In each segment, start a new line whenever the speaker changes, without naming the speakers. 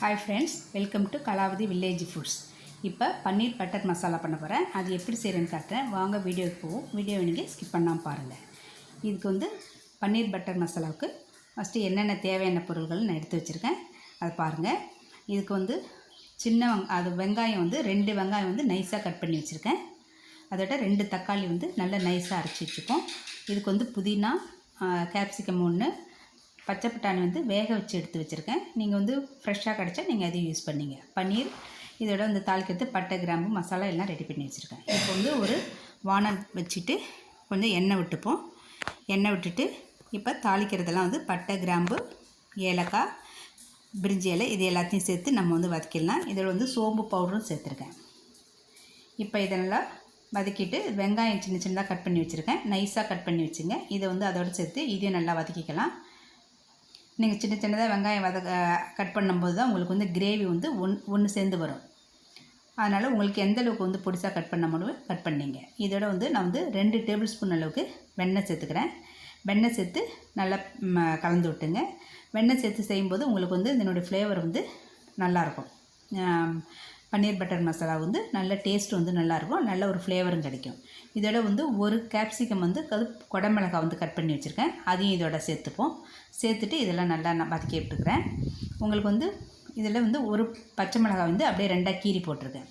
Hi friends welcome to Kalavathi village foods இப்போ paneer butter masala பண்ண போகிறேன் அது எப்படி செய்கிறேன்னு காட்டுறேன். வாங்க வீடியோக்கு போவோம். வீடியோ நீங்கள் ஸ்கிப் பண்ணாமல் பாருங்கள் இதுக்கு வந்து பன்னீர் பட்டர் மசாலாவுக்கு ஃபஸ்ட்டு என்னென்ன தேவையான பொருள்கள் நான் எடுத்து வச்சுருக்கேன். அதை பாருங்கள் இதுக்கு வந்து சின்ன வெங் அது வெங்காயம் வந்து ரெண்டு வெங்காயம் வந்து நைஸாக கட் பண்ணி வச்சுருக்கேன். அதோட ரெண்டு தக்காளி வந்து நல்லா நைஸாக அரைச்சி வச்சுப்போம். இதுக்கு வந்து புதினா கேப்சிகம் ஒன்று பச்சை பட்டாணி வந்து வேக வச்சு எடுத்து வச்சுருக்கேன். நீங்கள் வந்து ஃப்ரெஷ்ஷாக கிடச்சா நீங்கள் அதையும் யூஸ் பண்ணிங்க. பன்னீர் இதோட வந்து தாளிக்கிறது பட்டை கிராம்பு மசாலா எல்லாம் ரெடி பண்ணி வச்சுருக்கேன். இப்போ வந்து ஒரு வானம் வச்சுட்டு கொஞ்சம் எண்ணெய் விட்டுப்போம். எண்ணெய் விட்டுட்டு இப்போ தாளிக்கிறதெல்லாம் வந்து பட்டை கிராம்பு ஏலக்காய் பிரிஞ்சி இலை இது எல்லாத்தையும் சேர்த்து நம்ம வந்து வதக்கிடலாம். இதில் வந்து சோம்பு பவுடரும் சேர்த்துருக்கேன். இப்போ இதெல்லாம் வதக்கிட்டு வெங்காயம் சின்ன சின்னதாக கட் பண்ணி வச்சுருக்கேன். நைஸாக கட் பண்ணி வச்சுங்க. இதை வந்து அதோடு சேர்த்து இதையும் நல்லா வதக்கிக்கலாம். நீங்கள் சின்ன சின்னதாக வெங்காயம் வத கட் பண்ணும்போது தான் உங்களுக்கு வந்து கிரேவி வந்து ஒன் ஒன்று சேர்ந்து வரும். அதனால் உங்களுக்கு எந்த அளவுக்கு வந்து பொடிசாக கட் பண்ண முடியும் கட் பண்ணிங்க. இதோட வந்து நான் வந்து ரெண்டு டேபிள் ஸ்பூன் அளவுக்கு வெண்ணெய் சேர்த்துக்கிறேன். வெண்ணெய் சேர்த்து நல்லா கலந்து விட்டுங்க. வெண்ணெய் சேர்த்து செய்யும்போது உங்களுக்கு வந்து இதனுடைய ஃப்ளேவர் வந்து நல்லாயிருக்கும் பன்னீர் பட்டர் மசாலா வந்து நல்ல டேஸ்ட் வந்து நல்லாயிருக்கும் நல்ல ஒரு ஃப்ளேவரும் கிடைக்கும். இதோட வந்து ஒரு கேப்சிகம் வந்து அது குடமிளகாய் வந்து கட் பண்ணி வச்சுருக்கேன். அதையும் இதோட சேர்த்துப்போம். சேர்த்துட்டு இதெல்லாம் நல்லா நான் வதக்கி விட்டுக்கிறேன். உங்களுக்கு வந்து இதில் வந்து ஒரு பச்சை மிளகாய் வந்து அப்படியே ரெண்டாக கீறி போட்டிருக்கேன்.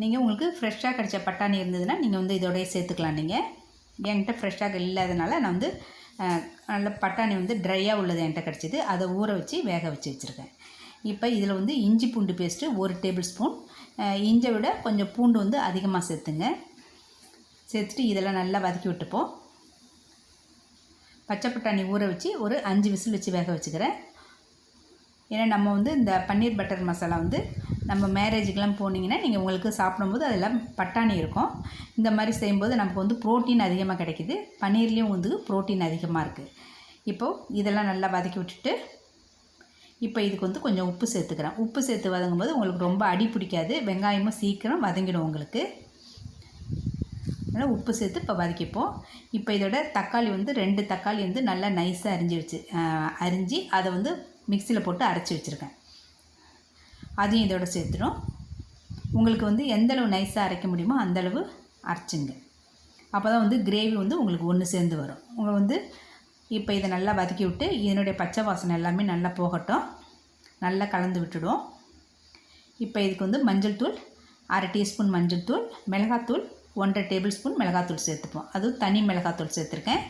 நீங்கள் உங்களுக்கு ஃப்ரெஷ்ஷாக கிடைச்ச பட்டாணி இருந்ததுன்னா நீங்கள் வந்து இதோடய சேர்த்துக்கலாம். நீங்கள் என்கிட்ட ஃப்ரெஷ்ஷாக இல்லாதனால நான் வந்து நல்ல பட்டாணி வந்து ட்ரையாக உள்ளது என்கிட்ட கிடச்சிது. அதை ஊற வச்சு வேக வச்சு வச்சுருக்கேன். இப்போ இதில் வந்து இஞ்சி பூண்டு பேஸ்ட்டு ஒரு டேபிள் ஸ்பூன் இஞ்சை விட கொஞ்சம் பூண்டு வந்து அதிகமாக சேர்த்துங்க. சேர்த்துட்டு இதெல்லாம் நல்லா வதக்கி விட்டுப்போம். பச்சை பட்டாணி ஊற வச்சு ஒரு அஞ்சு விசில் வச்சு வேக வச்சுக்கிறேன். ஏன்னா நம்ம வந்து இந்த பன்னீர் பட்டர் மசாலா வந்து நம்ம மேரேஜுக்கெலாம் போனீங்கன்னா நீங்கள் உங்களுக்கு சாப்பிடும்போது அதெல்லாம் பட்டாணி இருக்கும். இந்த மாதிரி செய்யும்போது நமக்கு வந்து புரோட்டீன் அதிகமாக கிடைக்குது. பன்னீர்லேயும் வந்து ப்ரோட்டீன் அதிகமாக இருக்குது இப்போது இதெல்லாம் நல்லா வதக்கி விட்டுட்டு இப்போ இதுக்கு வந்து கொஞ்சம் உப்பு சேர்த்துக்கிறேன். உப்பு சேர்த்து வதங்கும்போது உங்களுக்கு ரொம்ப அடி பிடிக்காது. வெங்காயமும் சீக்கிரம் வதங்கிடும் உங்களுக்கு. அதனால் உப்பு சேர்த்து இப்போ வதக்கிப்போம். இப்போ இதோட தக்காளி வந்து ரெண்டு தக்காளி வந்து நல்லா நைஸாக அரிஞ்சு வச்சு அரிஞ்சு அதை வந்து மிக்சியில் போட்டு அரைச்சி வச்சுருக்கேன். அதையும் இதோட சேர்த்துடும். உங்களுக்கு வந்து எந்தளவு நைஸாக அரைக்க முடியுமோ அந்தளவு அரைச்சிங்க. அப்போ தான் வந்து கிரேவி வந்து உங்களுக்கு ஒன்று சேர்ந்து வரும். உங்களுக்கு வந்து இப்போ இதை நல்லா வதக்கி விட்டு இதனுடைய பச்சை வாசனை எல்லாமே நல்லா போகட்டும். நல்லா கலந்து விட்டுடும். இப்போ இதுக்கு வந்து மஞ்சள் தூள் அரை டீஸ்பூன் மஞ்சள் தூள் மிளகாத்தூள் ஒன்றரை டேபிள் ஸ்பூன் மிளகாத்தூள் சேர்த்துப்போம். அதுவும் தனி மிளகாத்தூள் சேர்த்துருக்கேன்.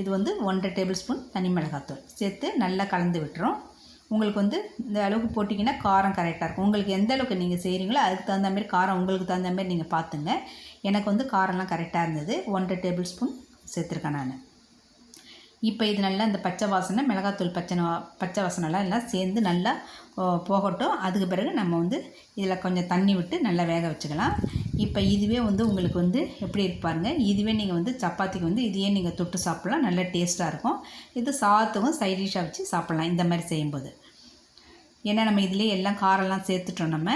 இது வந்து ஒன்றரை டேபிள் ஸ்பூன் தனி மிளகாத்தூள் சேர்த்து நல்லா கலந்து விட்டுரும். உங்களுக்கு வந்து இந்த அளவுக்கு போட்டிங்கன்னா காரம் கரெக்டாக இருக்கும். உங்களுக்கு எந்த அளவுக்கு நீங்கள் செய்கிறீங்களோ அதுக்கு தகுந்த மாதிரி காரம் உங்களுக்கு தகுந்த மாதிரி நீங்கள் பார்த்துங்க. எனக்கு வந்து காரம்லாம் கரெக்டாக இருந்தது. ஒன்றரை டேபிள் ஸ்பூன் சேர்த்துருக்கேன் நான். இப்போ இது நல்லா இந்த பச்சை வாசனை மிளகாத்தூள் பச்சை பச்சை வாசனைலாம் எல்லாம் சேர்ந்து நல்லா போகட்டும். அதுக்கு பிறகு நம்ம வந்து இதில் கொஞ்சம் தண்ணி விட்டு நல்லா வேக வச்சுக்கலாம். இப்போ இதுவே வந்து உங்களுக்கு வந்து எப்படி இருப்பாருங்க இதுவே நீங்கள் வந்து சப்பாத்திக்கு வந்து இதையே நீங்கள் தொட்டு சாப்பிட்லாம். நல்ல டேஸ்ட்டாக இருக்கும். இது சாத்துக்கும் சைட் டிஷ்ஷாக வச்சு சாப்பிட்லாம் இந்த மாதிரி செய்யும்போது. ஏன்னா நம்ம இதுலேயே எல்லாம் காரெல்லாம் சேர்த்துட்டோம் நம்ம.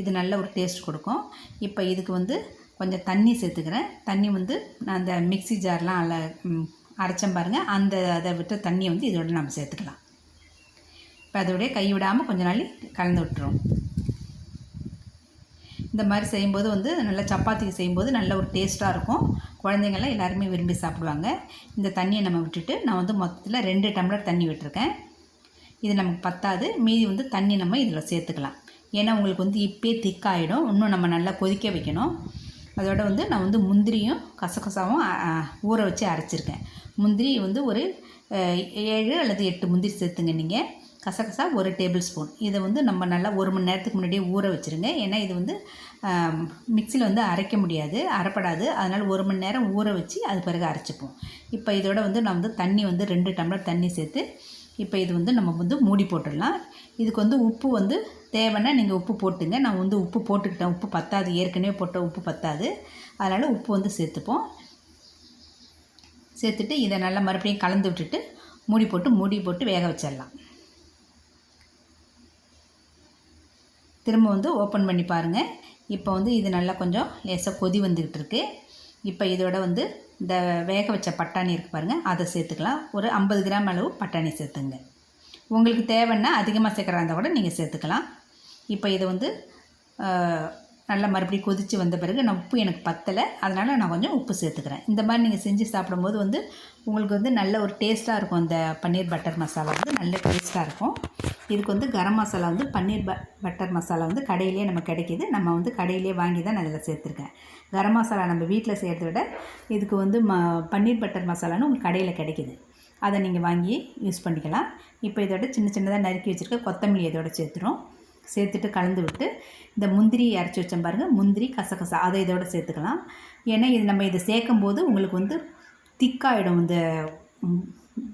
இது நல்ல ஒரு டேஸ்ட் கொடுக்கும். இப்போ இதுக்கு வந்து கொஞ்சம் தண்ணி சேர்த்துக்கிறேன். தண்ணி வந்து நான் அந்த மிக்ஸி ஜார்லாம் அல்ல ம், பாருங்கள் அந்த அதை விட்டு தண்ணியை வந்து இதோட நம்ம சேர்த்துக்கலாம். இப்போ அதோடய கை விடாமல் கொஞ்ச நாள் கலந்து விட்டுரும் இந்த மாதிரி செய்யும்போது வந்து நல்லா சப்பாத்திக்கு செய்யும்போது நல்ல ஒரு டேஸ்ட்டாக இருக்கும். குழந்தைங்கள்லாம் எல்லாருமே விரும்பி சாப்பிடுவாங்க. இந்த தண்ணியை நம்ம விட்டுட்டு நான் வந்து மொத்தத்தில் ரெண்டு டம்ளர் தண்ணி விட்டுருக்கேன். இது நமக்கு பத்தாது. மீதி வந்து தண்ணி நம்ம இதில் சேர்த்துக்கலாம். ஏன்னா உங்களுக்கு வந்து இப்பே திக்காயிடும். இன்னும் நம்ம நல்லா கொதிக்க வைக்கணும். அதோட வந்து நான் வந்து முந்திரியும் கசகசாவும் ஊற வச்சு அரைச்சிருக்கேன். முந்திரி வந்து ஒரு ஏழு அல்லது எட்டு முந்திரி சேர்த்துங்க நீங்கள் கசகசா ஒரு டேபிள் ஸ்பூன். இதை வந்து நம்ம நல்லா ஒரு மணி நேரத்துக்கு முன்னாடியே ஊற வச்சுருங்க. ஏன்னா இது வந்து மிக்சியில் வந்து அரைக்க முடியாது அரைப்படாது. அதனால் ஒரு மணி நேரம் ஊற வச்சு அது பிறகு அரைச்சிப்போம். இப்போ இதோட வந்து நான் வந்து தண்ணி வந்து ரெண்டு டம்ளர் தண்ணி சேர்த்து இப்போ இது வந்து நம்ம வந்து மூடி போட்டுடலாம். இதுக்கு வந்து உப்பு வந்து தேவைன்னா நீங்கள் உப்பு போட்டுங்க. நான் வந்து உப்பு போட்டுக்கிட்டேன். உப்பு பத்தாது. ஏற்கனவே போட்ட உப்பு பத்தாது. அதனால் உப்பு வந்து சேர்த்துப்போம். சேர்த்துட்டு இதை நல்லா மறுபடியும் கலந்து விட்டுட்டு மூடி போட்டு மூடி போட்டு வேக வச்சிடலாம். திரும்ப வந்து ஓப்பன் பண்ணி பாருங்கள் இப்போ வந்து இது நல்லா கொஞ்சம் லேசாக கொதி வந்துக்கிட்டு இருக்குது இப்போ இதோட வந்து இந்த வேக வச்ச பட்டாணி இருக்குது பாருங்கள் அதை சேர்த்துக்கலாம். ஒரு ஐம்பது கிராம் அளவு பட்டாணி சேர்த்துங்க. உங்களுக்கு தேவைன்னா அதிகமாக சேர்க்குறா இருந்தால் கூட நீங்கள் சேர்த்துக்கலாம். இப்போ இதை வந்து நல்லா மறுபடியும் கொதித்து வந்த பிறகு நான் உப்பு எனக்கு பத்தலை அதனால் நான் கொஞ்சம் உப்பு சேர்த்துக்கிறேன். இந்த மாதிரி நீங்கள் செஞ்சு சாப்பிடும்போது வந்து உங்களுக்கு வந்து நல்ல ஒரு டேஸ்ட்டாக இருக்கும் அந்த பன்னீர் பட்டர் மசாலா வந்து நல்ல டேஸ்ட்டாக இருக்கும். இதுக்கு வந்து கரம் மசாலா வந்து பன்னீர் ப பட்டர் மசாலா வந்து கடையிலே நம்ம கிடைக்கிது. நம்ம வந்து கடையிலே வாங்கி தான் நான் இதில் சேர்த்துருக்கேன். கரம் மசாலா நம்ம வீட்டில் செய்கிறத விட இதுக்கு வந்து ம பன்னீர் பட்டர் மசாலான்னு உங்களுக்கு கடையில் கிடைக்கிது. அதை நீங்கள் வாங்கி யூஸ் பண்ணிக்கலாம். இப்போ இதோட சின்ன சின்னதாக நறுக்கி வச்சுருக்க கொத்தமல்லி இதோட சேர்த்துரும் சேர்த்துட்டு கலந்து விட்டு இந்த முந்திரி அரைச்சி வச்சேன் பாருங்கள் முந்திரி கசகசா அதை இதோட சேர்த்துக்கலாம். ஏன்னா இது நம்ம இதை சேர்க்கும் போது உங்களுக்கு வந்து திக்காகிடும் இந்த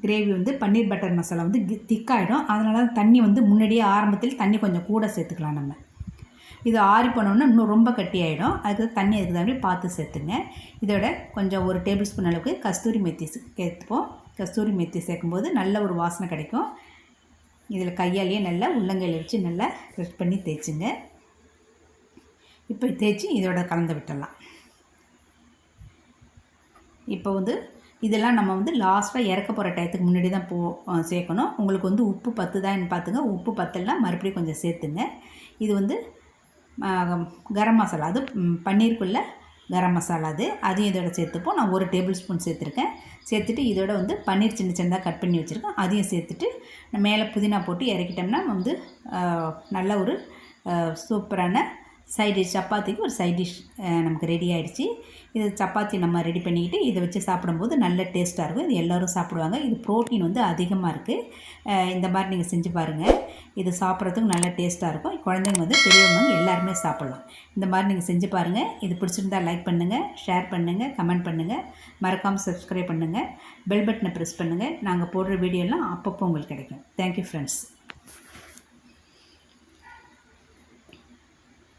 கிரேவி வந்து பன்னீர் பட்டர் மசாலா வந்து திக்காயிடும் அதனால தண்ணி வந்து முன்னாடியே ஆரம்பத்தில் தண்ணி கொஞ்சம் கூட சேர்த்துக்கலாம் நம்ம. இது ஆறி போனோம்னா இன்னும் ரொம்ப கட்டியாயிடும். அதுக்கு தண்ணி அதுக்கு தகுந்த மாதிரி பார்த்து சேர்த்துங்க. இதோட கொஞ்சம் ஒரு டேபிள் ஸ்பூன் அளவுக்கு கஸ்தூரி மெத்தி சேர்த்துப்போம். கஸ்தூரி மெத்தி சேர்க்கும்போது நல்ல ஒரு வாசனை கிடைக்கும். இதில் கையாலேயே நல்லா உள்ளங்கையில் வச்சு நல்லா ரெட் பண்ணி தேய்ச்சிங்க. இப்போ தேய்ச்சி இதோட கலந்து விட்டுடலாம். இப்போ வந்து இதெல்லாம் நம்ம வந்து லாஸ்ட்டாக இறக்க போகிற டயத்துக்கு முன்னாடி தான் போ சேர்க்கணும். உங்களுக்கு வந்து உப்பு பத்துதான்னு பார்த்துங்க. உப்பு பத்தெல்லாம் மறுபடியும் கொஞ்சம் சேர்த்துங்க. இது வந்து கரம் மசாலா. அது பன்னீருக்குள்ளே பன்னீருக்குள்ள கரம் மசாலா அது. அதையும் இதோட சேர்த்துப்போம். நான் ஒரு டேபிள் ஸ்பூன் சேர்த்துருக்கேன். சேர்த்துட்டு இதோட வந்து பன்னீர் சின்ன சின்னதாக கட் பண்ணி வச்சுருக்கேன் அதையும் சேர்த்துட்டு மேலே புதினா போட்டு இறக்கிட்டோம்னா வந்து நல்ல ஒரு சூப்பரான சைட் டிஷ் சப்பாத்திக்கு ஒரு சைட் டிஷ் நமக்கு ரெடி ஆகிடுச்சு இது சப்பாத்தி நம்ம ரெடி பண்ணிக்கிட்டு இதை வச்சு சாப்பிடும்போது நல்ல டேஸ்ட்டாக இருக்கும். இது எல்லோரும் சாப்பிடுவாங்க. இது ப்ரோட்டீன் வந்து அதிகமாக இருக்குது இந்த மாதிரி நீங்கள் செஞ்சு பாருங்கள் இது சாப்பிட்றதுக்கு நல்ல டேஸ்ட்டாக இருக்கும். குழந்தைங்க வந்து பெரியவங்க வந்து எல்லாருமே சாப்பிட்லாம். இந்த மாதிரி நீங்கள் செஞ்சு பாருங்கள் இது பிடிச்சிருந்தா லைக் பண்ணுங்கள் ஷேர் பண்ணுங்கள் கமெண்ட் பண்ணுங்கள் மறக்காமல் சப்ஸ்கிரைப் பண்ணுங்கள் பெல் பட்டனை ப்ரெஸ் பண்ணுங்கள் நாங்கள் போடுற வீடியோலாம் அப்பப்போ உங்களுக்கு கிடைக்கும். Thank you friends